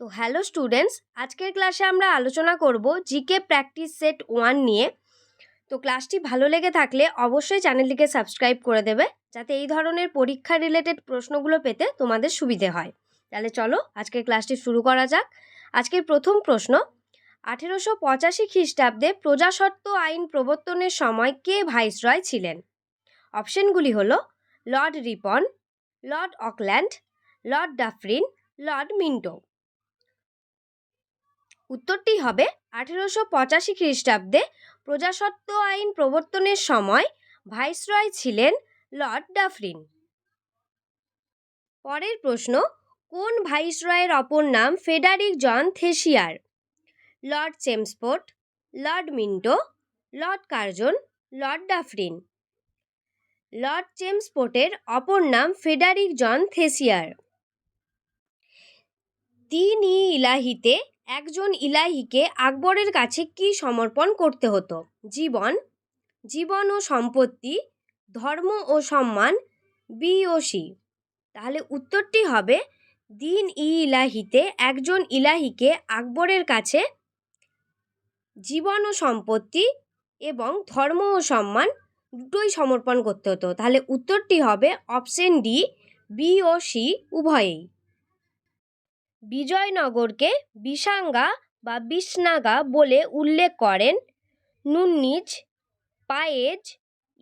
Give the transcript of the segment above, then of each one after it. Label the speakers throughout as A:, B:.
A: তো hello students, আজকের ক্লাসে আমরা আলোচনা করব জিকে প্র্যাকটিস সেট ওয়ান নিয়ে। তো ক্লাসটি ভালো লেগে থাকলে অবশ্যই চ্যানেলটিকে সাবস্ক্রাইব করে দেবে, যাতে এই ধরনের পরীক্ষা রিলেটেড প্রশ্নগুলো পেতে তোমাদের সুবিধে হয়। তাহলে চলো আজকের ক্লাসটি শুরু করা যাক। আজকের প্রথম প্রশ্ন, আঠেরোশো পঁচাশি খ্রিস্টাব্দে প্রজাসত্ব আইন প্রবর্তনের সময় কে ভাইসরয় ছিলেন? অপশনগুলি হল, Lord Ripon, Lord Auckland, Lord Dufferin, Lord Minto. উত্তরটি হবে আঠেরোশো পঁচাশি খ্রিস্টাব্দে প্রজাসত্ব আইন প্রবর্তনের সময় ভাইসরয় ছিলেন লর্ড ডাফরিন। পরের প্রশ্ন, কোন ভাইসরয়ের অপর নাম Frederick John Thesiger Lord Chelmsford Lord Minto, Lord Curzon, Lord Dufferin. Lord চেমসফোর্টের অপর নাম ফেডারিক জন থেসিয়ার তিন ইলাহিতে একজন ইলাহিকে আকবরের কাছে কি সমর্পণ করতে হতো? জীবন জীবন ও সম্পত্তি, ধর্ম ও সম্মান বি ও সি তাহলে উত্তরটি হবে, দিন ই ইলাহিতে একজন ইলাহিকে আকবরের কাছে জীবন ও সম্পত্তি এবং ধর্ম ও সম্মান দুটোই সমর্পণ করতে হতো। তাহলে উত্তরটি হবে অপশন ডি বি ও সি উভয়েই। বিজয়নগরকে বিসাঙ্গা বা বিসনাগা বলে উল্লেখ করেন। নুন্নিজ পায়েজ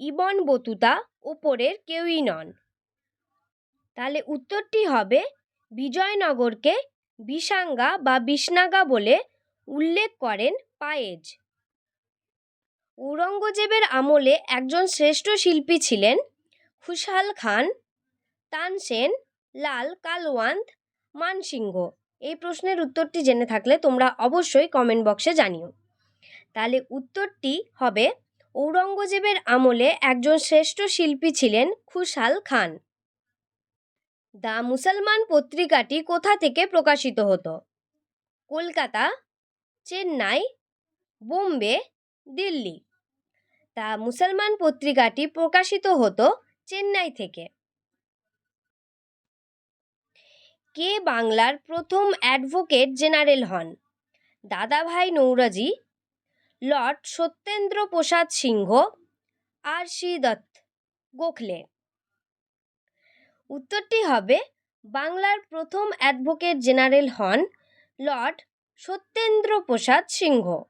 A: ইবন বতুতা ওপরের কেউই নন। তাহলে উত্তরটি হবে বিজয়নগরকে বিসাঙ্গা বা বিসনাগা বলে উল্লেখ করেন পায়েজ। ঔরঙ্গজেবের আমলে একজন শ্রেষ্ঠ শিল্পী ছিলেন খুশাল খান, তানসেন, লাল কালওয়ান্ত মানসিংহ? এই প্রশ্নের উত্তরটি জেনে থাকলে তোমরা অবশ্যই কমেন্ট বক্সে জানিও। তাহলে উত্তরটি হবে, ঔরঙ্গজেবের আমলে একজন শ্রেষ্ঠ শিল্পী ছিলেন খুশহাল খান। দ্য মুসলমান পত্রিকাটি কোথা থেকে প্রকাশিত হতো? কলকাতা, চেন্নাই, বোম্বে, দিল্লি। তা মুসলমান পত্রিকাটি প্রকাশিত হতো চেন্নাই থেকে। কে বাংলার প্রথম অ্যাডভোকেট জেনারেল হন? Dadabhai Naoroji, Lord Satyendra Prasad Sinha, R C Dutt Gokhale. উত্তরটি হবে, বাংলার প্রথম অ্যাডভোকেট জেনারেল হন লর্ড সত্যেন্দ্র প্রসাদ সিংহ।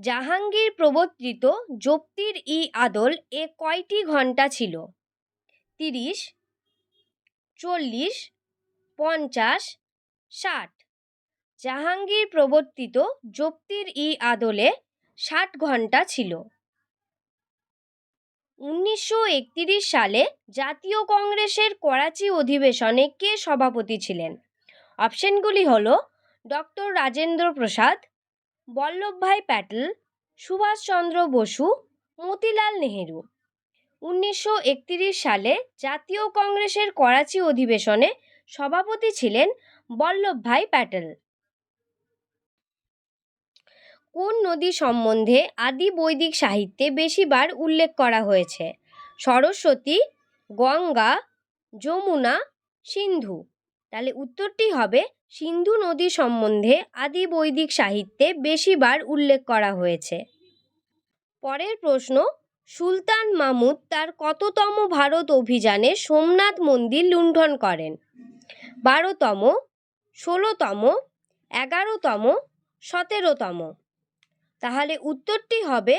A: জাহাঙ্গীর প্রবর্তিত জপ্তির ই আদল এ কয়টি ঘণ্টা ছিল? তিরিশ চল্লিশ, পঞ্চাশ, ষাট। জাহাঙ্গীর প্রবর্তিত জপ্তির ই আদলে ষাট ঘণ্টা ছিল। উনিশশো একতিরিশ সালে জাতীয় কংগ্রেসের করাচি অধিবেশনে কে সভাপতি ছিলেন? অপশনগুলি হল ডক্টর রাজেন্দ্র প্রসাদ, বল্লভভাই প্যাটেল, সুভাষচন্দ্র বসু, মতিলাল নেহেরু। উনিশশো সালে জাতীয় কংগ্রেসের করাচি অধিবেশনে সভাপতি ছিলেন বল্লভভাই প্যাটেল। কোন নদী সম্বন্ধে আদি বৈদিক সাহিত্যে বেশিবার উল্লেখ করা হয়েছে? সরস্বতী, গঙ্গা, যমুনা, সিন্ধু। তাহলে উত্তরটি হবে সিন্ধু নদী সম্বন্ধে আদি বৈদিক সাহিত্যে বেশিবার উল্লেখ করা হয়েছে। পরের প্রশ্ন সুলতান মাহমুদ তার কততম ভারত অভিযানে সোমনাথ মন্দির লুণ্ঠন করেন। বারোতম, ষোলোতম, এগারোতম, সতেরোতম। তাহলে উত্তরটি হবে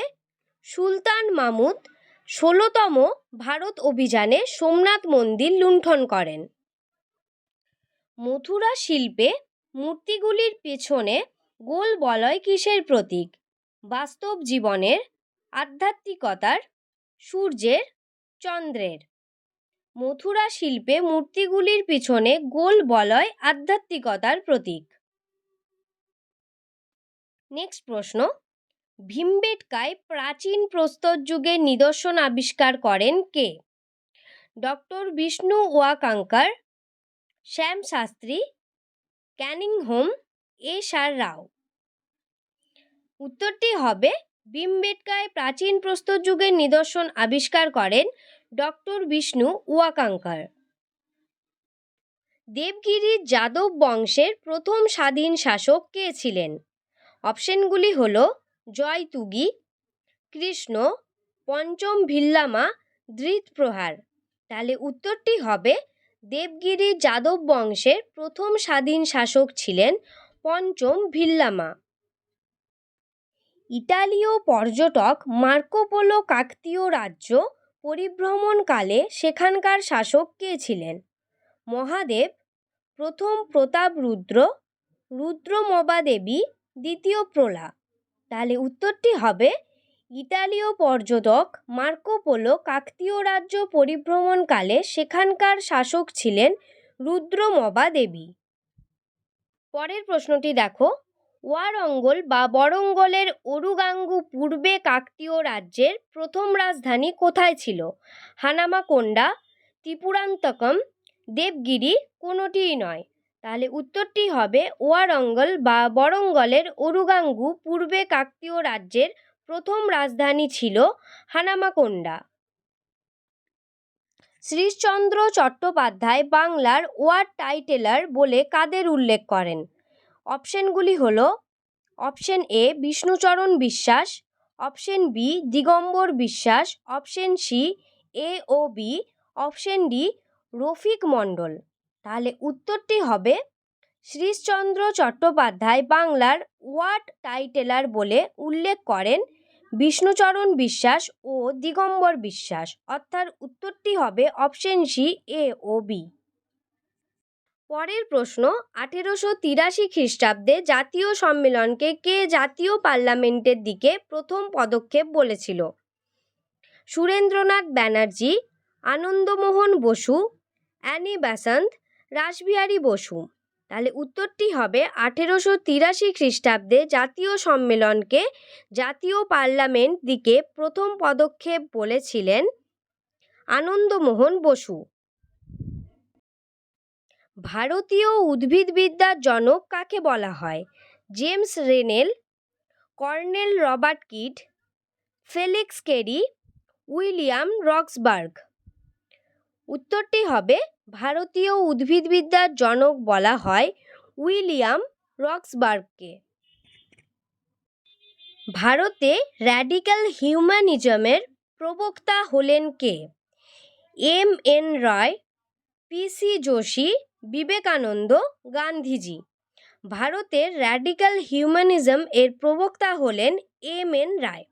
A: সুলতান মাহমুদ ষোলোতম ভারত অভিযানে সোমনাথ মন্দির লুণ্ঠন করেন। মথুরা শিল্পে মূর্তিগুলির পেছনে গোল বলয় কিসের প্রতীক? বাস্তব জীবনের আধ্যাত্মিকতার সূর্যের চন্দ্রের। মথুরা শিল্পে মূর্তিগুলির পিছনে গোল বলয় আধ্যাত্মিকতার প্রতীক। নেক্সট প্রশ্ন। ভীমবেটকায় প্রাচীন প্রস্তর যুগের নিদর্শন আবিষ্কার করেন কে? Doctor Vishnu Wakankar, Shyam Shastri, Cunningham, S R Rao. উত্তরটি হবে ভীমবেটকায় প্রাচীন প্রস্তর যুগের নিদর্শন আবিষ্কার করেন ডক্টর বিষ্ণু ওয়াকাঙ্কার দেবগিরি যাদব বংশের প্রথম স্বাধীন শাসক কে ছিলেন? অপশনগুলি হল জয়তুগি, কৃষ্ণ, পঞ্চম ভিল্লামা, ধৃতপ্রহার। তাহলে উত্তরটি হবে দেবগিরি যাদব বংশের প্রথম স্বাধীন শাসক ছিলেন পঞ্চম ভিল্লামা। ইতালীয় পর্যটক মার্কোপোলো কাকতীয় রাজ্য পরিভ্রমণকালে সেখানকার শাসক কে ছিলেন? মহাদেব, প্রথম প্রতাপ প্রতাপরুদ্র রুদ্রমবাদেবী দ্বিতীয় প্রলা তাহলে উত্তরটি হবে ইতালীয় পর্যটক মার্কোপোলো কাকতীয় রাজ্য পরিভ্রমণকালে সেখানকার শাসক ছিলেন রুদ্রমবা দেবী। পরের প্রশ্নটি দেখো। ওয়ারঙ্গল বা বরঙ্গলের ওরুগাঙ্গু পূর্বে কাকতীয় রাজ্যের প্রথম রাজধানী কোথায় ছিল? হানামাকোন্ডা, ত্রিপুরান্তকম, দেবগিরি কোনোটিই নয়। তাহলে উত্তরটি হবে ওয়ারঙ্গল বা বরঙ্গলের ওরুগাঙ্গু পূর্বে কাকতীয় রাজ্যের প্রথম রাজধানী ছিল হানামাকোন্ডা। শ্রীশচন্দ্র চট্টোপাধ্যায় বাংলার ওয়ার টাইটেলার বলে কাদের উল্লেখ করেন? অপশনগুলি হল, অপশন এ বিষ্ণুচরণ বিশ্বাস, option B Digambar Biswas, option C A O B option D Rafiq Mandal. তাহলে উত্তরটি হবে, শ্রীশচন্দ্র চট্টোপাধ্যায় বাংলার ওয়ার্ড টাইটেলার বলে উল্লেখ করেন বিষ্ণুচরণ বিশ্বাস ও দিগম্বর বিশ্বাস। অর্থাৎ উত্তরটি হবে অপশন সি এ ও বি পরের প্রশ্ন, আঠেরোশো তিরাশি খ্রিস্টাব্দে জাতীয় সম্মেলনকে কে জাতীয় পার্লামেন্টের দিকে প্রথম পদক্ষেপ বলেছিল? Surendranath Banerjee, Anandamohan Bose, Annie Besant, Rashbehari Bose. তাহলে উত্তরটি হবে আঠেরোশো তিরাশি খ্রিস্টাব্দে জাতীয় সম্মেলনকে জাতীয় পার্লামেন্ট দিকে প্রথম পদক্ষেপ বলেছিলেন আনন্দমোহন বসু। ভারতীয় উদ্ভিদবিদ্যার জনক কাকে বলা হয়? James Rennell, colonel Robert Kyd Felix Carey, William Roxburgh. উত্তরটি হবে ভারতীয় উদ্ভিদবিদ্যার জনক বলা হয় উইলিয়াম রক্সবার্গকে। ভারতে র্যাডিক্যাল হিউম্যানিজমের প্রবক্তা হলেন কে? M N Roy PC Joshi Vivekananda Gandhiji. ভারতের র্যাডিক্যাল হিউম্যানিজম এর প্রবক্তা হলেন এম এন রায়।